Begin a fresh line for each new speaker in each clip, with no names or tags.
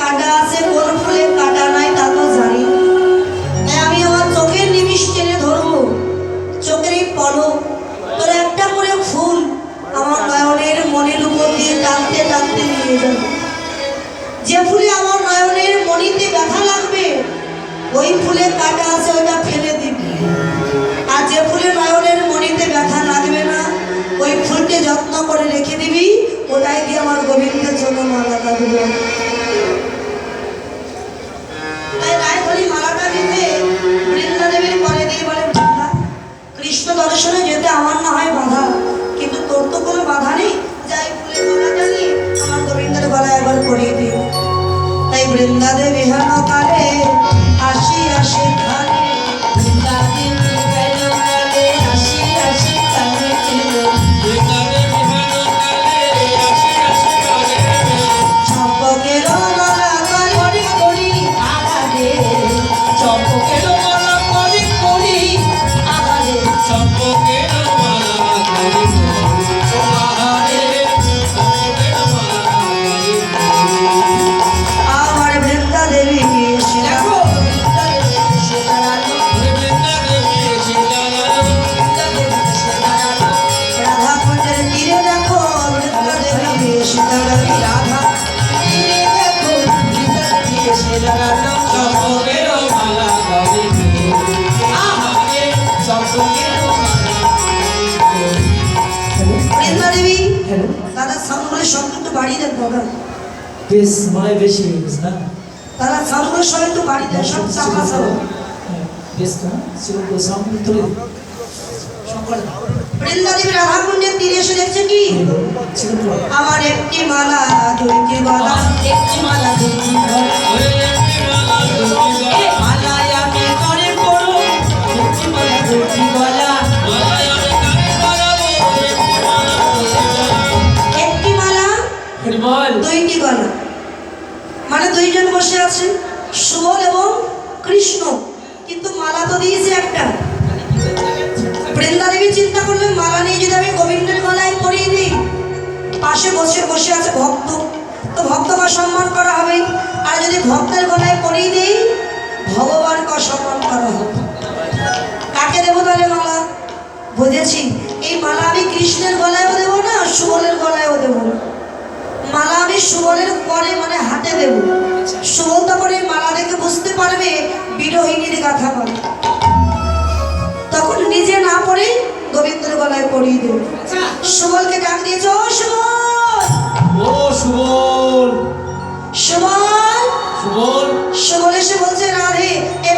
কাটা আছে, কোন ফুলে কাটা নাই তা তো জানি। তাই আমি আমার চোখের নিমিষ টেনে ধরবো, চোখের পলক। তোর একটা করে ফুল আমার নয়নের মনের উপর দিয়ে টানতে টানতে নিয়ে যাবে। যে ফুলে আমার নয়নের মনিতে ব্যথা লাগবে, ওই ফুলে কাটা আছে, ওইটা ফেলে দিবি। আর যে ফুলে নয়নের মনিতে ব্যথা লাগবে না, ওই ফুলকে যত্ন করে রেখে দিবি। ওটাই দিয়ে আমার গোবিন্দের জন্য মালা কাঁদব কৃষ্ণ দর্শনে যেতে আমার না হয় বাধা। কিন্তু তোর তো কোনো বাধা নেই। যাই ফুলের মালাটা নিয়ে আমার গোবিন্দের গলায় একবার পরিয়ে দিও। তাই বৃন্দা দেবী হেন আসি আসি দেন দাদা
বেশ মনে বেশি হয়ে গেছে না
সামনে সব চাপা সব
বেশ
তীরে এসে দেখছে কি? আমার একটি মালা দুইটি গলা একটি মালা দুইটি মালায় আমি করে পড়ো একটি মালা দুইটি মানে দুইজন বসে আছে সুবল এবং কৃষ্ণ। কিন্তু মালা তো দিয়েছে একটা। বৃন্দা দেবী চিন্তা করলেন, মালা নিয়ে যদি আমি গোবিন্দের গলায় পরিয়ে দিই, পাশে বসে বসে আছে ভক্ত। তো ভক্ত ভক্তকে সম্মান করা হবে। আর যদি ভক্তের গলায় পরিয়ে দিই ভগবান ভগবানকে অসম্মান করা হবে। কাকে দেবো তাহলে মালা? বুঝেছি। এই মালা আমি কৃষ্ণের গলায়ও দেবো না সুবলের গলায়ও দেবো না। মালা আমি সুবলের পরে মানে হাতে দেব। সুবল তখন মালা দেখে বুঝতে পারবে বিরোহিনীর কথা বলে। তখন নিজে না পড়ে গোবিন্দের গলায় পরিয়ে দেব। সুবলকে ডাক দিয়েছে ও সুবল
ও সুবল
সুবল
সুবল
সুবল এসে বলছে রাধে এ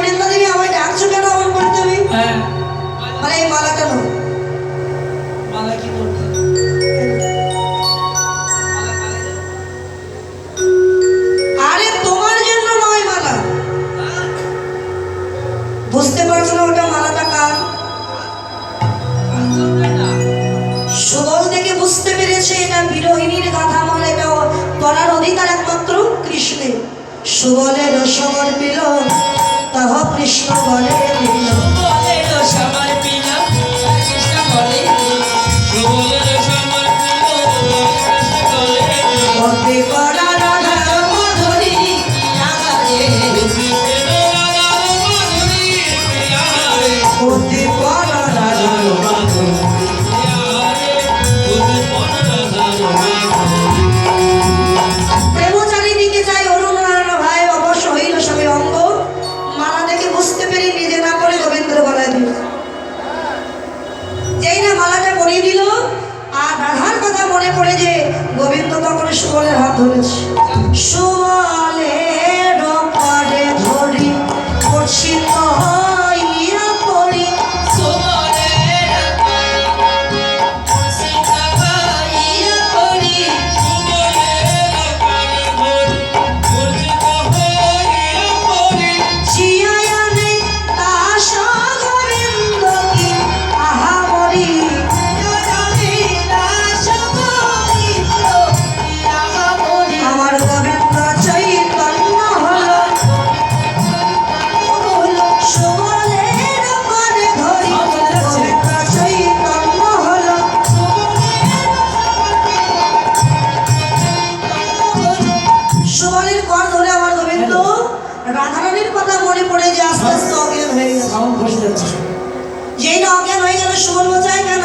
না অজ্ঞান হয়ে গেল সুমন বোঝায় কেন?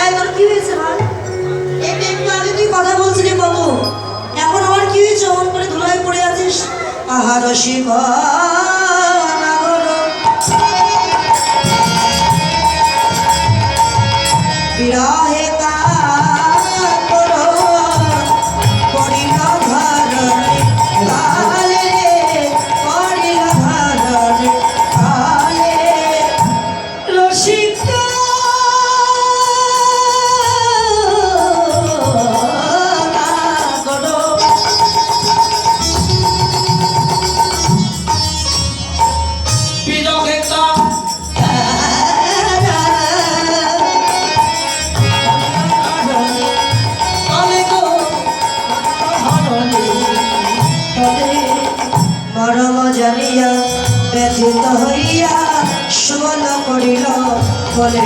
এই তোর কি হয়েছে, ভাই? একটু একটু আগে তুই কথা বলছিলি কত এখন আবার কি হয়েছে? অমন করে ধুলায় পড়ে আছিস? আহার শিব। করিল বলে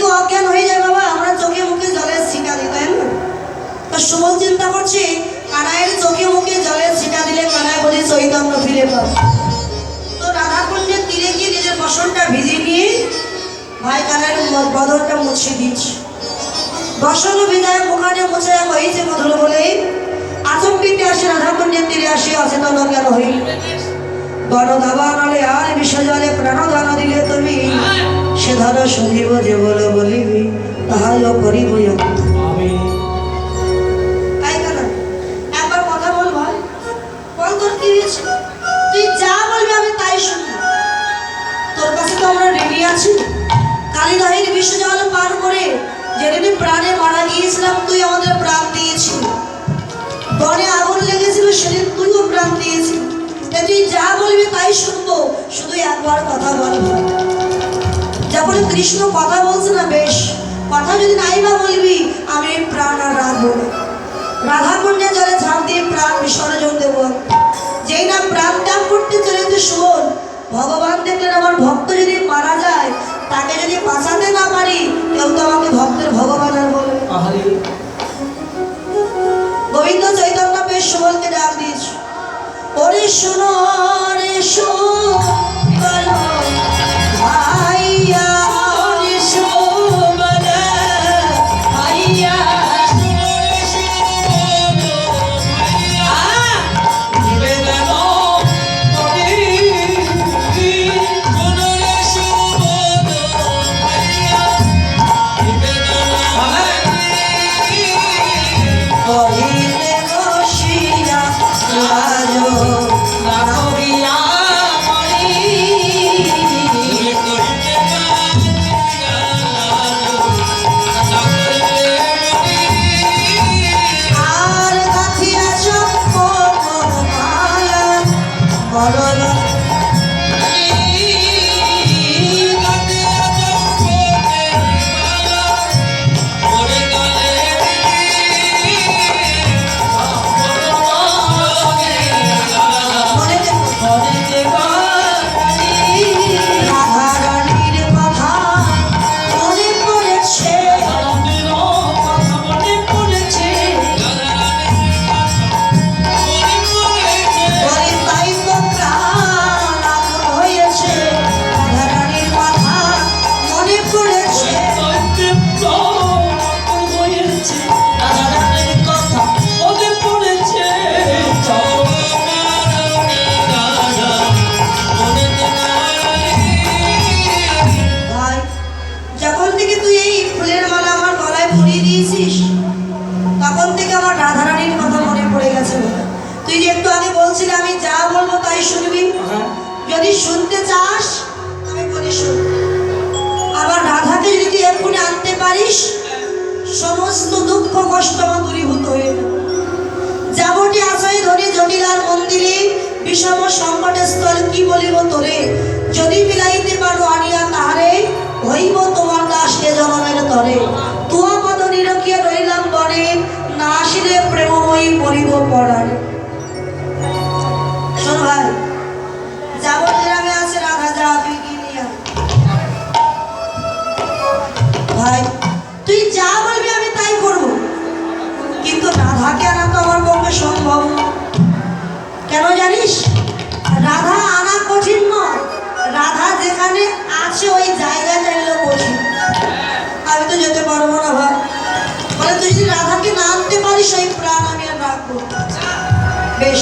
কেউ অজ্ঞান হয়ে যায় বাবা, আমরা চোখে মুখে জলের ছিটা দিই তাই না তো সুমন চিন্তা করছে কানায়ের চোখে মুখে জলের ছিটা দিলে কানায় বোধে চৈতন্য ফিরে পাবে তো রাধাকুণ্ডের তীরে গিয়ে নিজের বসনটা ভিজিয়ে নিয়ে ভাই কানের বদলটা মুছে দিচ্ছে। বসন বিদায় মুখানে মুছে হয়েছে মধুর বলে। আচম্বিতে আসে রাধাকুণ্ডের তীরে আসে অচেতন কেন হইল বড় দাবা নলে আর বিসর্জনে প্রাণদান দিলে তুমি। সে ধর শুনিব যে বলো বলিবি তাহাইও করিব তাই একবার কথা বল ভাই। বল তোর কি হয়েছে? তুই যা বলবি আমি তাই শুনব তোর কাছে তো আমরা রেডি আছি। কালিদাহের বিশ্বজল পার করে যেদিন প্রাণে মারা গিয়েছিলাম তুই আমাদের প্রাণ দিয়েছিলি। বনে আগুন লেগেছিল সেদিন তুইও প্রাণ দিয়েছিলি। তুই যা বলবি তাই শুনব। শুধু একবার কথা বলব যখন কৃষ্ণ কথা বলছে না, বেশ। কথা যদি নাই বা বলবি, আমি প্রাণ আর রাখব না রাধা কুণ্ডে জলে ঝাঁপ দিয়ে প্রাণ বিসর্জন দেব। যেই না প্রাণ ত্যাগ করতে চলেছে শোন, ভগবান দেখলেন আমার ভক্ত যদি মারা যায় তখন থেকে আমার রাধারানীর কথা
মনে পড়ে গেছে তুই যে একটু
আগে বলছিলি আমি
যা বলব
তাই শুনবি। হ্যাঁ। যদি শুনতে চাস আমি বলি শুন। আবার রাধাকে যদি তুই এক্ষুনি আনতে পারিস সমস্ত দুঃখ কষ্ট আমার দূরীভূত হয়ে যাবটি আশাই ধরি জটিলার মন্দিরে বিষম সংকটের স্থল কি বলিব তোরে? যদি বিলাইতে পারো আনিয়া তাহারে হইব তোমার দাস এ জনমের তরে। তুয়া পদ নিরকিয়া রইলাম বনে না আসিলে প্রেমময়ী বলিব পড়ার শোন ভাই আছে রাধা যাবি ভাই, তুই যা বলবি আমি তাই কিন্তু রাধাকে আনা তো আমার কেন জানিস? রাধা আনা
কঠিন নয়। রাধা
যেখানে আছে ওই জায়গাটাই হলো কঠিন। আমি তো যেতে পারব না ভাই। বলে তুই যদি রাধাকে না আনতে পারিস সেই প্রাণ আমি আর রাখব বেশ,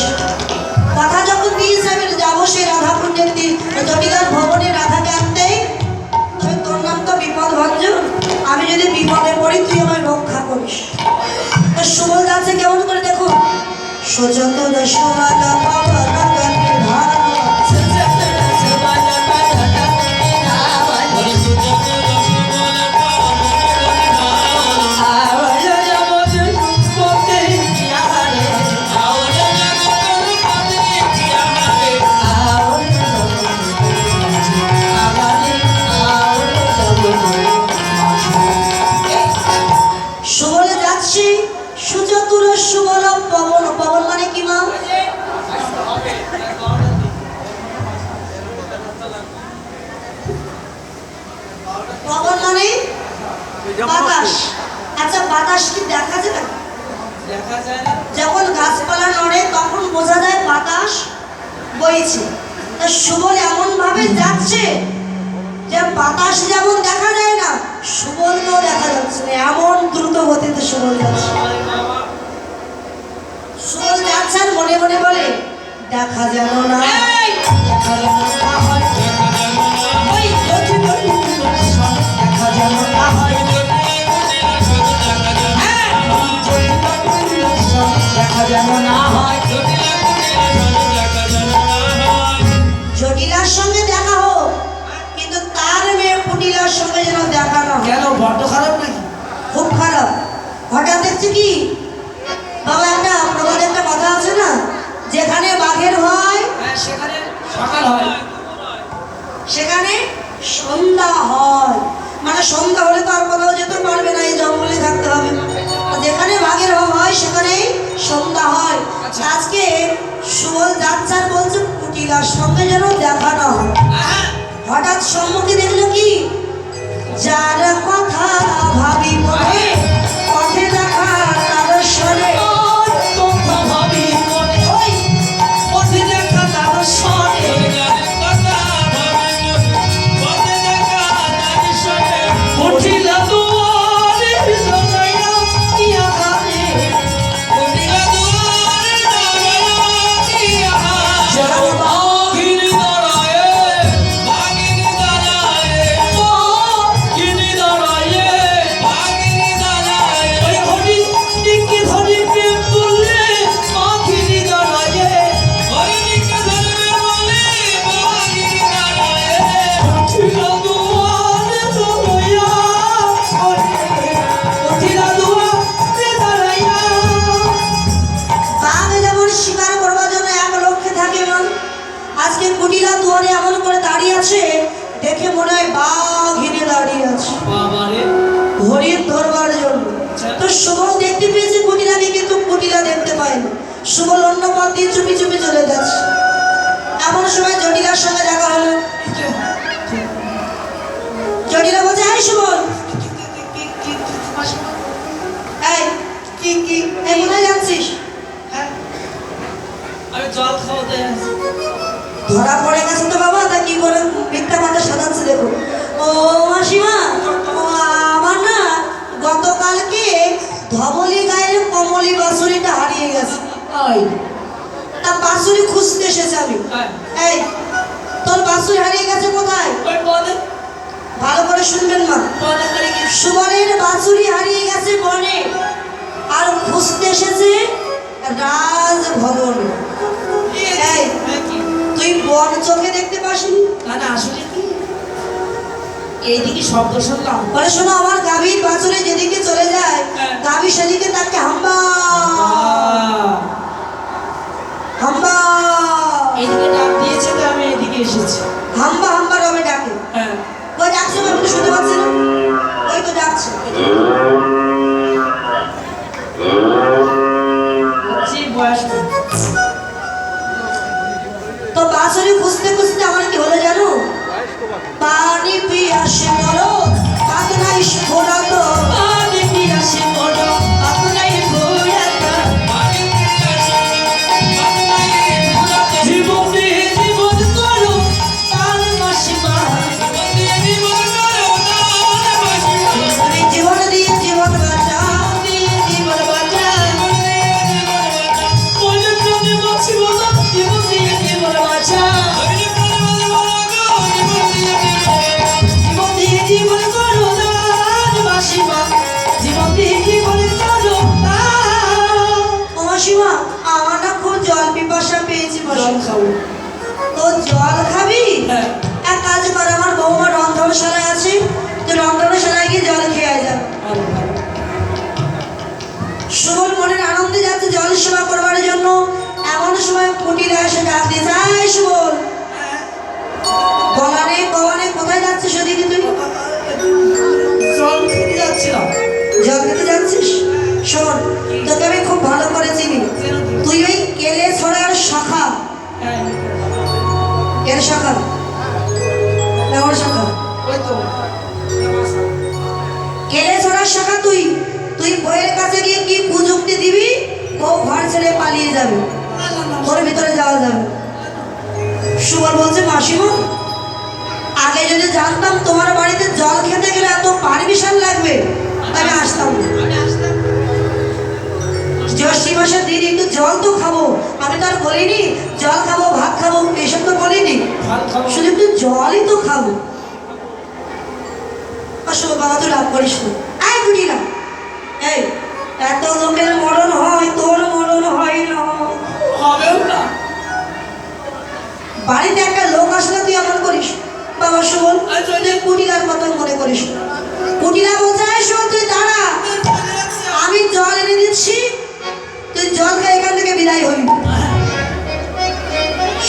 কথা যখন দিয়েছে আমি যাব সেই রাধা দিন। জটিলার ভবনে রাধাকে আনতে তোর নাম তো বিপদ ভঞ্জন আমি যদি বিপদে পড়ি, তুই আমায় রক্ষা করিস। সুবল যাচ্ছে কেমন করে দেখো সযতন সমালা দেখছি কি? বাবা একটা প্রবাদ একটা কথা আছে না? যেখানে বাঘের হয়
হ্যাঁ সেখানে সকাল হয়।
সেখানে সন্ধ্যা হয়। মানে সন্ধ্যা হলে তো আর কোথাও যেতে পারবে না এই জঙ্গলে থাকতে হবে। যেখানে বাঘের হয় সেখানে সন্ধ্যা হয়।
আচ্ছা।
আজকে সুবল যাচ্ছার বলছে কুটিলার সঙ্গে যেন দেখা না হয়। হঠাৎ সম্মুখে দেখল কি? যার কথা ভাবি এসেছে আমি
হ্যাঁ,
এই তোর বাসুরি হারিয়ে গেছে কোথায়? ভালো করে শুনবেন মা? সুবলের বাসুরি হারিয়ে গেছে বনে। আর খুঁজতে এসেছে রাজভবন। এই তুই বন চোখে দেখতে পাসনি?
আসলে কি? এইদিকে শব্দ শুনলাম।
বলে শোনো আমার গাভীর বাছুরে যেদিকে চলে যায়
হ্যাঁ।
গাভী সেদিকে তাকে হাম্বা। হাম্বা।
এইদিকে ডাক দিয়েছে তো আমি এদিকে এসেছি।
হাম্বা হাম্বা রবে ডাকে।
হ্যাঁ।
ওই ডাকছে শুনতে পাচ্ছি না? ওই তো ডাকছে।
খাব।
তো জল খাবি?
হ্যাঁ।
এক কাজ কর আমার বৌমা রন্ধনশালায় আছে তুই রন্ধনশালায় গিয়ে জল খেয়ে যা। সুমন মনের আনন্দে যাচ্ছে জল সেবা করবার জন্য। এমন সময় কুটিরে এসে ডাক দিয়ে যায় সুমন! গলানে গলানে কোথায় যাচ্ছে সেদিকে তুই?
জল খেতে যাচ্ছিলাম।
জল খেতে যাচ্ছিস? শোন তোকে আমি খুব ভালো ঘর ছেড়ে পালিয়ে যাবে। ওর ভিতরে যাওয়া যাবে। সুবল বলছে মাসিমা আগে যদি জানতাম তোমার বাড়িতে জল খেতে গেলে এত পারমিশন লাগবে আমি আসতাম দিন একটু জল তো খাব। আমি তো আর বলিনি জল খাব ভাত খাব এসব তো বলিনি। শুধু একটু জলই তো খাব। আসলে বাবা তো লাভ করিস না। বুঝি না এই এত লোকের মরণ হয় তোর বাড়িতে একটা লোক আসলে তুই এমন করিস বাবা, শোন। তুই কুটিলার কথা মনে করিস। কুটিলা বোঝায় শোন, তুই দাঁড়া আমি জল এনে দিচ্ছি তুই জল খেয়ে এখান থেকে বিদায় হই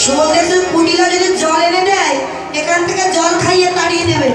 শোন তুই কুটিলা যদি জল এনে দেয়, এখান থেকে জল খাইয়ে তাড়িয়ে দেবে